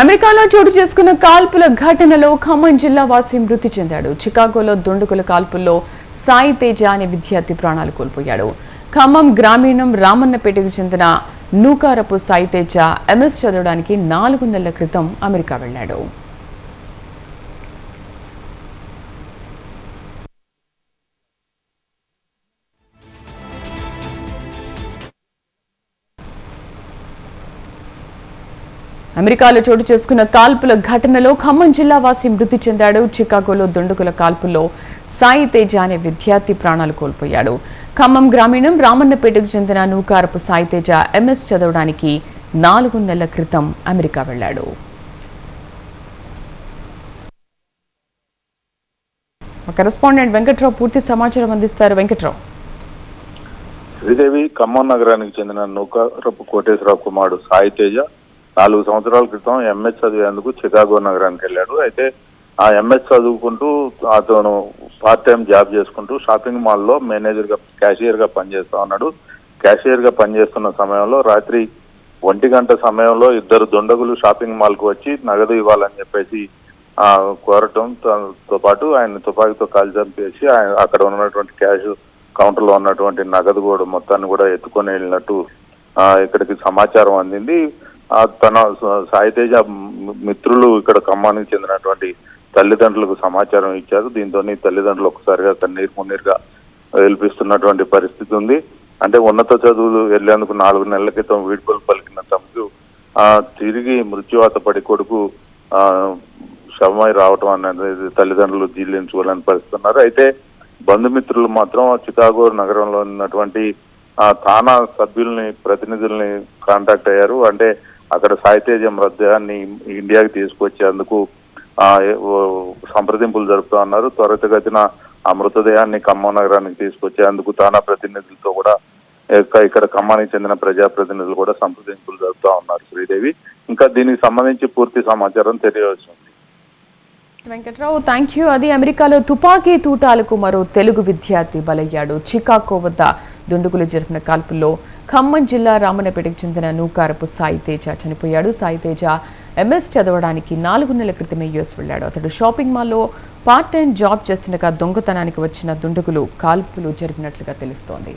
అమెరికాలో చోటు చేసుకున్న కాల్పుల ఘటనలో ఖమ్మం జిల్లా వాసి మృతి చెందాడు. చికాగోలో దుండుకుల కాల్పుల్లో సాయి తేజ అనే విద్యార్థి ప్రాణాలు కోల్పోయాడు. ఖమ్మం గ్రామీణం రామన్నపేటకు చెందిన నూకారపు సాయి తేజ ఎంఎస్ చదవడానికి నాలుగు నెలల క్రితం అమెరికా వెళ్ళాడు. అమెరికాలో చోటు చేసుకున్న కాల్పుల ఘటనలో ఖమ్మం జిల్లా వాసి మృతి చెందాడు. చికాగోలో దుండుకుల కాల్పుల్లో సాయి తేజ అనే విద్యార్థి ప్రాణాలు కోల్పోయాడు. ఖమ్మం గ్రామీణం రామన్నపేటకు చెందిన నూకారపు సాయి తేజ ఎంఎస్ చదవడానికి నాలుగు నెలల క్రితం అమెరికా వెళ్ళాడు. కరెస్పాండెంట్ వెంకట్రావు పూర్తి సమాచారం అందిస్తారు. వెంకట్రావు. శ్రీదేవి ఖమ్మం నగరానికి చెందిన నూకారపు కోటేశ్వరరావు కుమారుడు సాయి తేజ నాలుగు సంవత్సరాల క్రితం ఎంఎస్ చదివేందుకు చికాగో నగరానికి వెళ్ళాడు. అయితే ఆ ఎంఎస్ చదువుకుంటూ అతను పార్ట్ టైం జాబ్ చేసుకుంటూ షాపింగ్ మాల్లో మేనేజర్గా క్యాషియర్గా పనిచేస్తా ఉన్నాడు. క్యాషియర్గా పనిచేస్తున్న సమయంలో రాత్రి ఒంటి గంట సమయంలో ఇద్దరు దుండగులు షాపింగ్ మాల్కు వచ్చి నగదు ఇవ్వాలని చెప్పేసి కోరటం తనతో పాటు ఆయన తుపాకీతో కాల్ చంపేసి ఆయన అక్కడ ఉన్నటువంటి క్యాష్ కౌంటర్లో ఉన్నటువంటి నగదు కూడా మొత్తాన్ని కూడా ఎత్తుకొని వెళ్ళినట్టు ఇక్కడికి సమాచారం అందింది. తన సాయితేజ మిత్రులు ఇక్కడ ఖమ్మానికి చెందినటువంటి తల్లిదండ్రులకు సమాచారం ఇచ్చారు. దీంతో తల్లిదండ్రులు ఒకసారిగా కన్నీరు మున్నీరుగా వెలిపిస్తున్నటువంటి పరిస్థితి ఉంది. అంటే ఉన్నత చదువులు వెళ్ళేందుకు నాలుగు నెలల క్రితం వీడ్కోలు పలికిన తమకు తిరిగి మృత్యువాత పడి కొడుకు శవమై రావటం అనేది తల్లిదండ్రులు జీర్ణించుకోవాలని పరిస్థితున్నారు అయితే బంధుమిత్రులు మాత్రం చికాగో నగరంలో ఉన్నటువంటి ఆ తానా సభ్యుల్ని ప్రతినిధుల్ని కాంటాక్ట్ అయ్యారు. అంటే అక్కడ సాహిత్య మృతదేహాన్ని ఇండియాకి తీసుకొచ్చేందుకు సంప్రదింపులు జరుపుతూ ఉన్నారు. త్వరితగతిన ఆ మృతదేహాన్ని ఖమ్మం నగరానికి తీసుకొచ్చేందుకు తానా ప్రతినిధులతో కూడా ఇక్కడ ఖమ్మానికి చెందిన ప్రజాప్రతినిధులు కూడా సంప్రదింపులు జరుపుతా ఉన్నారు శ్రీదేవి. ఇంకా దీనికి సంబంధించి పూర్తి సమాచారం తెలియవలసి ఉంది. వెంకట్రావు థ్యాంక్ యూ అది అమెరికాలో తుపాకీ తూటాలకు మరో తెలుగు విద్యార్థి బలయ్యాడు. చికాగో వద్ద దుండుగులు జరిపిన కాల్పుల్లో ఖమ్మం జిల్లా రామన్నపేటకు చెందిన నూకారపు సాయి తేజ చనిపోయాడు. సాయి తేజ ఎంఎస్ చదవడానికి నాలుగు నెలల క్రితమే యుఎస్ వెళ్ళాడు. అతడు షాపింగ్ మాల్లో పార్ట్ టైం జాబ్ చేస్తుండగా దొంగతనానికి వచ్చిన దుండుగులు కాల్పులు జరిపినట్లుగా తెలుస్తోంది.